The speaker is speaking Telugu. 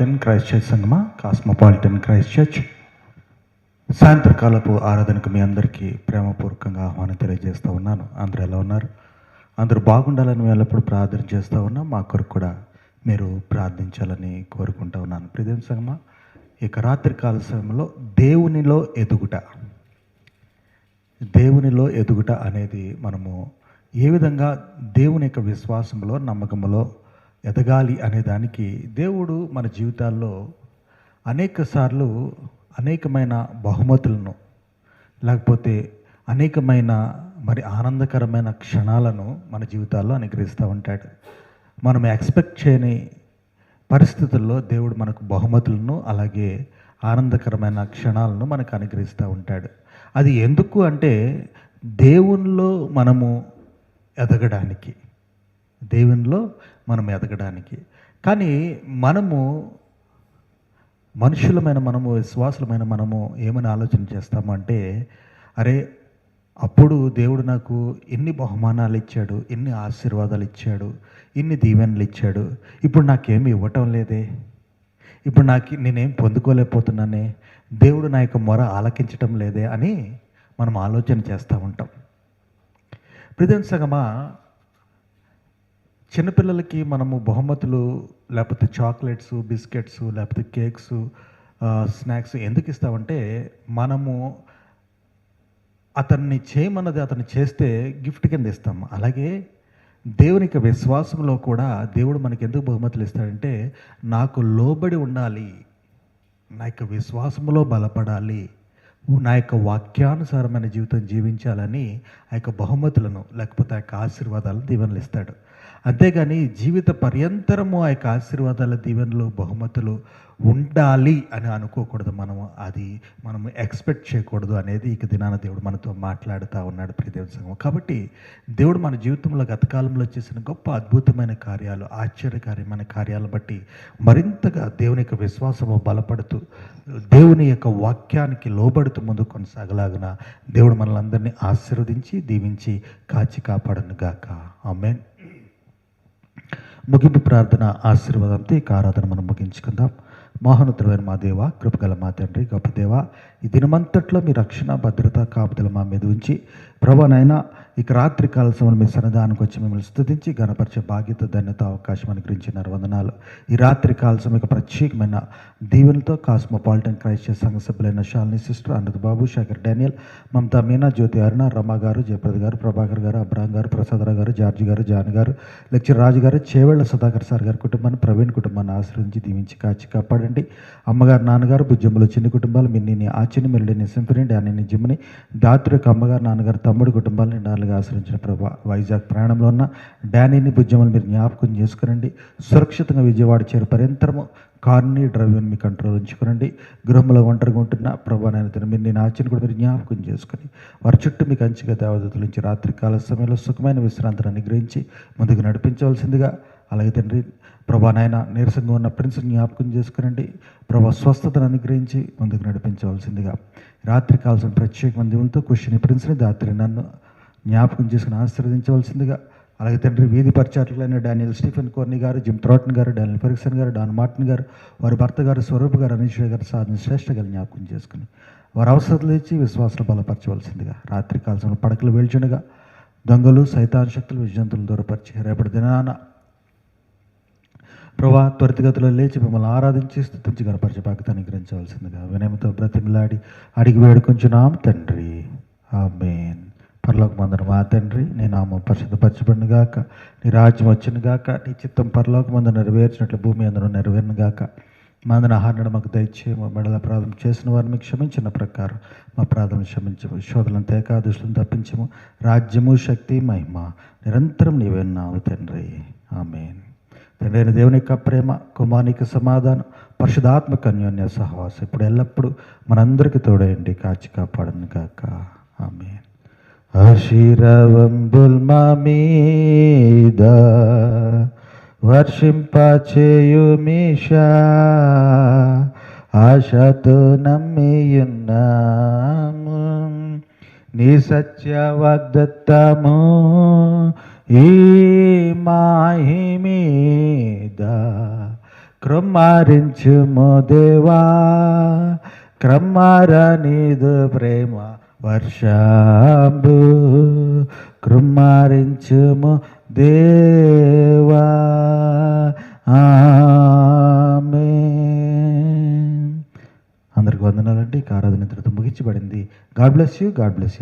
టెన్ క్రైస్ట్ చర్చ్ సంగమా? కాస్మోపాలిటన్ క్రైస్ట్ చర్చ్ సాయంత్రకాలపు ఆరాధనకు మీ అందరికీ ప్రేమపూర్వకంగా ఆహ్వానం తెలియజేస్తూ ఉన్నాను. అందరూ ఎలా ఉన్నారు? అందరూ బాగుండాలని మేము ఎల్లప్పుడూ ప్రార్థన చేస్తూ ఉన్నాం. మా కొరకు కూడా మీరు ప్రార్థించాలని కోరుకుంటూ ఉన్నాను. ప్రిదేం సంగమా? ఇక రాత్రి కాల సమయంలో దేవునిలో ఎదుగుట. దేవునిలో ఎదుగుట అనేది మనము ఏ విధంగా దేవుని యొక్క విశ్వాసంలో నమ్మకంలో ఎదగాలి అనే దానికి దేవుడు మన జీవితాల్లో అనేక సార్లు అనేకమైన బహుమతులను లేకపోతే అనేకమైన మరి ఆనందకరమైన క్షణాలను మన జీవితాల్లో అనుగ్రహిస్తూ ఉంటాడు. మనం ఎక్స్పెక్ట్ చేయని పరిస్థితుల్లో దేవుడు మనకు బహుమతులను అలాగే ఆనందకరమైన క్షణాలను మనకు అనుగ్రహిస్తూ ఉంటాడు. అది ఎందుకు అంటే దేవునిలో మనము ఎదగడానికి. దేవునిలో మనం ఎదగడానికి. కానీ మనము మనుషులమైన మనము విశ్వాసులమైన మనము ఏమని ఆలోచన చేస్తామంటే అరే అప్పుడు దేవుడు నాకు ఎన్ని బహుమానాలు ఇచ్చాడు ఎన్ని ఆశీర్వాదాలు ఇచ్చాడు ఇన్ని దీవెనలు ఇచ్చాడు ఇప్పుడు నాకేమి ఇవ్వటం లేదే. ఇప్పుడు నాకు నేనేం పొందుకోలేకపోతున్నానే. దేవుడు నా యొక్క మొర ఆలకించటం లేదే అని మనం ఆలోచన చేస్తూ ఉంటాం. ప్రజెంట్ సగమా చిన్నపిల్లలకి మనము బహుమతులు లేకపోతే చాక్లెట్స్ బిస్కెట్స్ లేకపోతే కేక్స్ స్నాక్స్ ఎందుకు ఇస్తామంటే మనము అతన్ని చేయమన్నది అతను చేస్తే గిఫ్ట్ కింద ఇస్తాం. అలాగే దేవుని యొక్క విశ్వాసంలో కూడా దేవుడు మనకి ఎందుకు బహుమతులు ఇస్తాడంటే నాకు లోబడి ఉండాలి నా యొక్క విశ్వాసంలో బలపడాలి నా యొక్క వాక్యానుసారమైన జీవితం జీవించాలని ఆ యొక్క బహుమతులను లేకపోతే ఆ యొక్క ఆశీర్వాదాలను దీవెనలు ఇస్తాడు. అంతేగాని జీవిత పర్యంతరము ఆ యొక్క ఆశీర్వాదాల దీవెనలు బహుమతులు ఉండాలి అని అనుకోకూడదు మనము అది మనం ఎక్స్పెక్ట్ చేయకూడదు అనేది ఇక దినాన దేవుడు మనతో మాట్లాడుతూ ఉన్నాడు ప్రియదేవుని సంఘం. కాబట్టి దేవుడు మన జీవితంలో గతకాలంలో చేసిన గొప్ప అద్భుతమైన కార్యాలు ఆశ్చర్యకార్యమైన కార్యాలను బట్టి మరింతగా దేవుని యొక్క విశ్వాసము బలపడుతూ దేవుని యొక్క వాక్యానికి లోబడుతూ ముందు కొనసాగలాగిన దేవుడు మనల్ని ఆశీర్వదించి దీవించి కాచి కాపాడను గాక. ఆమెన్. ముగింపు ప్రార్థన ఆశీర్వాదంతో ఈ ఆరాధన మనం ముగించుకుందాం. మోహనుతులైన మా దేవ కృపగల మా తండ్రి గొప్ప దేవ ఈ దినమంతట్లో మీ రక్షణ భద్రత కాపుదల మా మీద ఉంచి ప్రభానైనా ఇక రాత్రి కాల సమయంలో మీ సన్నిధానికి వచ్చి మిమ్మల్ని స్థుతించి గణపరిచే బాధ్యత ధన్యత అవకాశం అనుగ్రహించినారు వందనాలు. ఈ రాత్రి కాల సమయం ప్రత్యేకమైన దీవెనతో కాస్మోపాలిటన్ క్రైస్ట్ సంఘ సభ్యులైన శాలిని సిస్టర్ అనంత్ బాబు శేఖర్ డానియల్ మమతా మీనా జ్యోతి అరుణ రమ గారు జయప్రద గారు ప్రభాకర్ గారు అబ్రాహం గారు ప్రసాదరావు గారు జార్జి గారు జాన్ గారు లెక్చర్ రాజు గారు చేవేళ్ళ సుధాకర్ సార్ గారి కుటుంబాన్ని ప్రవీణ్ కుటుంబాన్ని ఆశ్రయించి దీవించి కాచి కాపాడండి. అమ్మగారు నాన్నగారు బుజ్జమ్మలు చిన్న కుటుంబాలు మిన్నిని ఆచిని మెల్లిని సింఫిని డానిని జిమ్ని దాత్రి అమ్మగారు నాన్నగారు తమ్ముడు కుటుంబాన్ని నాలుగు ఆశ్రయించిన ప్రభా వైజాగ్ ప్రయాణంలో ఉన్న డానీని బుజ్జమ్మలు మీరు జ్ఞాపకం చేసుకురండి సురక్షితంగా విజయవాడ చేరు పర్యంతరము కార్ని డ్రైవ్ని మీ కంట్రోల్ ఉంచుకునండి. గృహంలో ఒంటరిగా ఉంటున్న ప్రభా నాయన మీరు నేను ఆచరణ కూడా మీరు జ్ఞాపకం చేసుకుని వారి చుట్టూ మీకు అంచిగా దేవదతుల నుంచి రాత్రికాల సమయంలో సుఖమైన విశ్రాంతిని అనుగ్రహించి ముందుకు నడిపించవలసిందిగా అలాగే తండ్రి ప్రభా నాయన నీరసంగా ఉన్న ప్రిన్స్ జ్ఞాపకం చేసుకునండి. ప్రభా స్వస్థతను అనుగ్రహించి ముందుకు నడిపించవలసిందిగా. రాత్రి కావాల్సిన ప్రత్యేకమైన దేవులతో క్వశ్చన్ ప్రిన్స్ని దాత్రి నన్ను జ్ఞాపకం చేసుకుని ఆశీర్వదించవలసిందిగా. అలాగే తండ్రి వీధి పరిచారకులైన డానియల్ స్టీఫెన్ కోర్ని గారు జిమ్ త్రోటన్ గారు డానియల్ ఫెరిక్సన్ గారు డాన్ మార్టిన్ గారు వారి భర్త గారు స్వరూప్ గారు అనీష్ గారు సాధన శ్రేష్ఠ గారు జ్ఞాపకం చేసుకుని వారి అవసరాలు ఇచ్చి విశ్వాసం బలపరచవలసిందిగా. రాత్రి కాల్సిన పడకలు వేల్చుండగా దొంగలు సైతాన్ శక్తులు విజయంతులు దూరపరిచి రేపటి దినాన ప్రభా త్వరితగతిలో లేచి మిమ్మల్ని ఆరాధించి స్థుతించి గణపరిచే బాధ్యత అనుగ్రహించవలసిందిగా వినయమతో బ్రతిమిలాడి అడిగి వేడుకొంచున్నాం. తండ్రి ఆమెన్. పరలోక మందన మా తండ్రి నీ నామం పరిశుద్ధపరచబడిన గాక. నీ రాజ్యం వచ్చిన గాక. నీ చిత్తం పరలోక మందు నెరవేర్చినట్లు భూమి అందరూ నెరవేరిన గాక. మందన ఆహారణ మాకు దయచేయము. మెడల ప్రార్థన చేసిన వారిని క్షమించిన ప్రకారం మా ప్రార్థన క్షమించము. శోధలను తేకా దుష్టులను తప్పించము. రాజ్యము శక్తి మహిమ నిరంతరం నీవెన్నావు తండ్రి. ఆమెన్. నేను దేవుని యొక్క ప్రేమ కుమానికి సమాధానం పరిశుధాత్మక అన్యోన్య సహవాసం ఇప్పుడు ఎల్లప్పుడూ మనందరికీ తోడేయండి కాచి కాపాడను కాక ఆమె ఆశీరవంబుల్ మా మీద వర్షింపచేయుమిషా ఆశతో నమ్మియున్నాము. నీ సత్య వాగ్దత్తము ఈ మాహి మీద కృమ్మారించుము దేవా. క్రమ్మార ప్రేమ వర్షాంబు. కృమ్మారించుము దేవా. ఆమె అందరికి వందనాలండి. ఈ ఆరాధన ఇంతటితో ముగించబడింది. God bless you. God bless you.